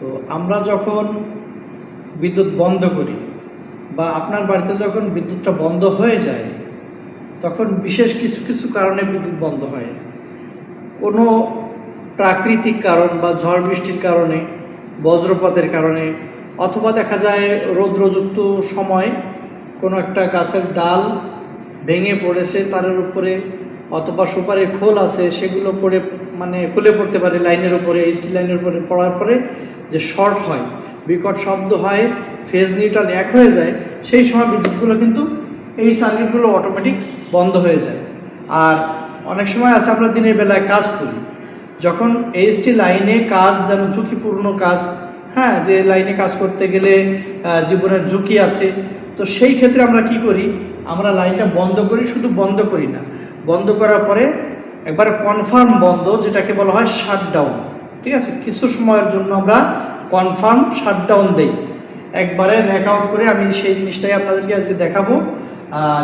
তো আমরা যখন বিদ্যুৎ বন্ধ করি বা আপনার বাড়িতে যখন বিদ্যুৎটা বন্ধ হয়ে যায়, তখন বিশেষ কিছু কিছু কারণে বিদ্যুৎ বন্ধ হয়। কোনো প্রাকৃতিক কারণ বা ঝড় বৃষ্টির কারণে, বজ্রপাতের কারণে, অথবা দেখা যায় রৌদ্রযুক্ত সময় কোনো একটা গাছের ডাল ভেঙে পড়েছে, তারের উপরে অথবা সুপারির খোল আছে, সেগুলো পড়ে মানে খুলে পড়তে পারে লাইনের উপরে স্টিল লাইনের উপরে পড়ার পরে যে শর্ট হয়, বিকট শব্দ হয় ফেজ নিউট্রাল এক হয়ে যায়, সেই সময় বিদ্যুৎগুলো কিন্তু এই সার্কিটগুলো অটোমেটিক বন্ধ হয়ে যায়। আর অনেক সময় আছে আমরা দিনের বেলায় কাজ করি, যখন এইচটি লাইনে কাজ যেন ঝুঁকিপূর্ণ কাজ হ্যাঁ যে লাইনে কাজ করতে গেলে জীবনের ঝুঁকি আছে, তো সেই ক্ষেত্রে আমরা কি করি, আমরা লাইনটা বন্ধ করি, শুধু বন্ধ করি না, বন্ধ করার পরে একবার কনফার্ম বন্ধ, যেটাকে বলা হয় শাটডাউন ঠিক আছে? কিছু সময়ের জন্য আমরা কনফার্ম শাটডাউন দেই। একবারে র্যাক আউট করে আমি সেই জিনিসটাই আপনাদেরকে আজকে দেখাবো।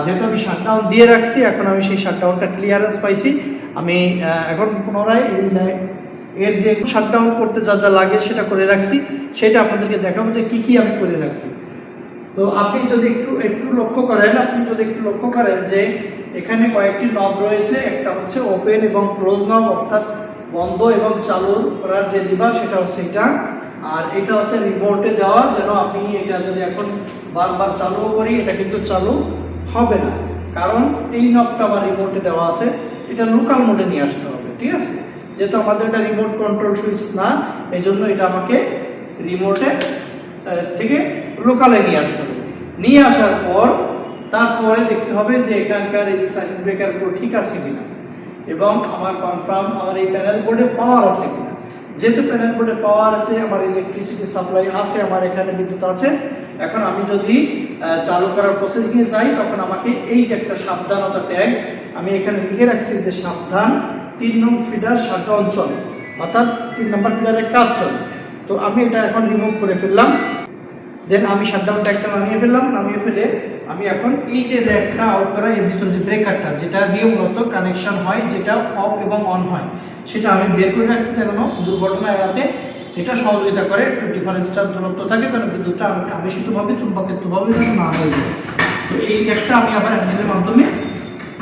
যেহেতু আমি শাটডাউন দিয়ে রাখছি, এখন আমি সেই শাটডাউনটা ক্লিয়ারেন্স পাইছি। আমি এখন পুনরায় এই এর যে শাটডাউন করতে যা যা লাগে সেটা করে রাখছি। সেটা আপনাদেরকে দেখাবো যে কি কি আমি করে রাখছি। তো আপনি যদি একটু একটু লক্ষ্য করেন, আপনি যদি একটু লক্ষ্য করেন যে এখানে কয়েকটি নব রয়েছে, একটা হচ্ছে ওপেন এবং ক্লোজ নব অর্থাৎ বন্ধ এবং চালু করার যে লিভার সেটা হচ্ছে এটা। আর এটা হচ্ছে রিমোটে দেওয়া, যেন আপনি এটা যদি এখন বারবার চালু করি, এটা কিন্তু চালু হবে না। কারণ এই নবটা আমার রিমোটে দেওয়া আছে, এটা লোকাল মোডে নিয়ে আসতে হবে, ঠিক আছে? যেহেতু আমাদের এটা রিমোট কন্ট্রোল সুইচ না এই জন্য এটা আমাকে রিমোটে থেকে লোকালে নিয়ে আসতে হবে। নিয়ে আসার পর তারপরে দেখতে হবে যে এখানকার এই সার্কিট ব্রেকারগুলো ঠিক আছে কিনা। এবং আমার কনফার্ম আমার এই প্যানেল বোর্ডে পাওয়ার আছে কিনা। যেহেতু প্যানেল বোর্ডে পাওয়ার আছে, আমার ইলেকট্রিসিটি সাপ্লাই আছে, আমার এখানে বিদ্যুৎ আছে, এখন আমি যদি চালু করার প্রসেসিংয়ে যাই, তখন আমাকে এই যে একটা সাবধানতা ট্যাগ আমি এখানে লিখে রাখছি যে সাবধান তিন নং ফিডার শাটডাউন চলে অর্থাৎ তিন নম্বর ফিডারের কাজ চলে। তো আমি এটা এখন রিমুভ করে ফেললাম। দেন আমি শাটডাউন ট্যাগটা নামিয়ে ফেললাম। নামিয়ে ফেলে আমি এখন এই যে র্যাকটা আউট করা, এর ভিতরে যে ব্রেকারটা যেটা দিয়ে মূলত কানেকশন হয়, যেটা অফ এবং অন হয়, সেটা আমি বের করে রাখছি যেন দুর্ঘটনা এড়াতে। এটা সহযোগিতা করে, একটু ডিফারেন্সটা দূরত্ব থাকে, কারণ বিদ্যুৎটা আমি আবেশিতভাবে চুম্বকেত্বভাবে যেন না হয়ে যায়। তো এই ট্যাগটা আমি আবার হ্যান্ডেলের মাধ্যমে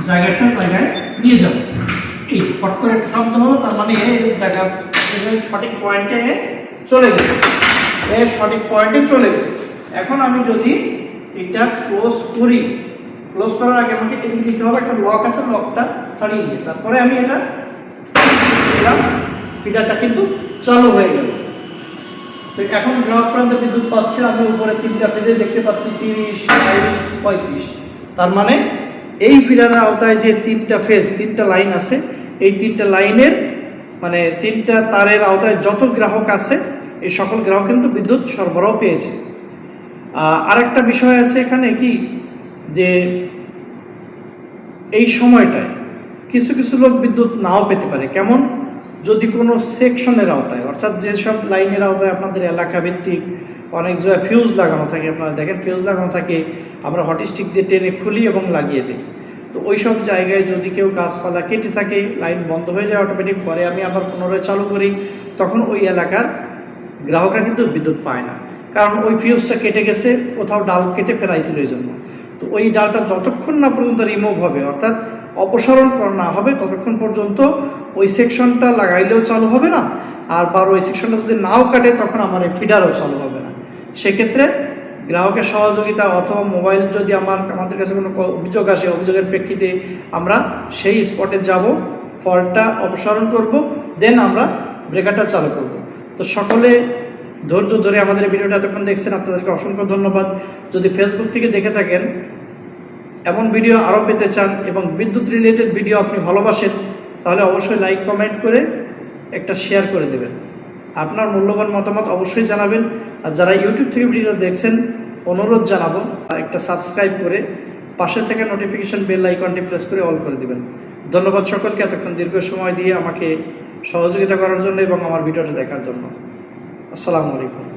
জায়গাটা, জায়গায় নিয়ে যাব। এই পট করে একটা শব্দ হলো, তার মানে জায়গা সঠিক পয়েন্টে চলে গেছে। এর সঠিক পয়েন্টে চলে গেছে। এখন আমি যদি এটা ক্লোজ করি। ক্লোজ করার আগে আমাকে এদিকে দিতে হবে, একটা লক আছে লকটা ছাড়িয়ে নিয়ে। তারপরে আমি এটা ফিডারটা কিন্তু চালু হয়ে গেল। তো এখন গ্রাহক প্রান্তে বিদ্যুৎ পাচ্ছে, আমি উপরে তিনটা পেজে দেখতে পাচ্ছি, তিরিশ চল্লিশ পঁয়ত্রিশ। তার মানে এই ফিডারের আওতায় যে তিনটা ফেজ তিনটা লাইন আছে, এই তিনটা লাইনের মানে তিনটা তারের আওতায় যত গ্রাহক আছে, এই সকল গ্রাহক কিন্তু বিদ্যুৎ সরবরাহ পেয়েছে। আহ, আরেকটা বিষয় আছে এখানে কি? যে এই সময়টায় কিছু কিছু লোক বিদ্যুৎ নাও পেতে পারে। কেমন? যদি কোনো সেকশনের আওতায় অর্থাৎ যেসব লাইনের আওতায় আপনাদের এলাকা ভিত্তিক অনেক জায়গায় ফিউজ লাগানো থাকে আপনারা দেখেন ফিউজ লাগানো থাকে আমরা হটিস্টিক দিয়ে টেনে খুলি এবং লাগিয়ে দিই। তো ওই সব জায়গায় যদি কেউ গাছপালা কেটে থাকে লাইন বন্ধ হয়ে যায় অটোমেটিক পরে আমি আবার পুনরায় চালু করি তখন ওই এলাকার গ্রাহকরা কিন্তু বিদ্যুৎ পায় না। কারণ ওই ফিউজটা কেটে গেছে, কোথাও ডাল কেটে ফেলাইছিল এই জন্য। তো ওই ডালটা যতক্ষণ না পর্যন্ত রিমুভ হবে, অর্থাৎ অপসারণ না হবে, ততক্ষণ পর্যন্ত ওই সেকশনটা লাগাইলেও চালু হবে না, আর বা ওই সেকশনটা যদি নাও কাটে, তখন আমার এই ফিডারও চালু হবে না। সেক্ষেত্রে গ্রাহকের সহযোগিতা অথবা মোবাইল যদি আমার, আমাদের কাছে কোনো অভিযোগ আসে, অভিযোগের প্রেক্ষিতে আমরা সেই স্পটে যাব ফলটা অপসারণ করব দেন আমরা ব্রেকারটা চালু করব। তো সকলে ধৈর্য ধরে আমাদের ভিডিওটা এতক্ষণ দেখছেন, আপনাদেরকে অসংখ্য ধন্যবাদ। যদি ফেসবুক থেকে দেখে থাকেন, এমন ভিডিও আরও পেতে চান এবং বিদ্যুৎ রিলেটেড ভিডিও আপনি ভালোবাসেন, তাহলে অবশ্যই লাইক কমেন্ট করে একটা শেয়ার করে দেবেন। আপনার মূল্যবান মতামত অবশ্যই জানাবেন। আর যারা ইউটিউব থেকে ভিডিও দেখছেন, অনুরোধ জানাব, একটা সাবস্ক্রাইব করে পাশে থেকে নোটিফিকেশন বেল আইকনটি প্রেস করে অল করে দিবেন। ধন্যবাদ সকলকে এতক্ষণ দীর্ঘ সময় দিয়ে আমাকে সহযোগিতা করার জন্য এবং আমার ভিডিওটা দেখার জন্য। আসসালামু আলাইকুম।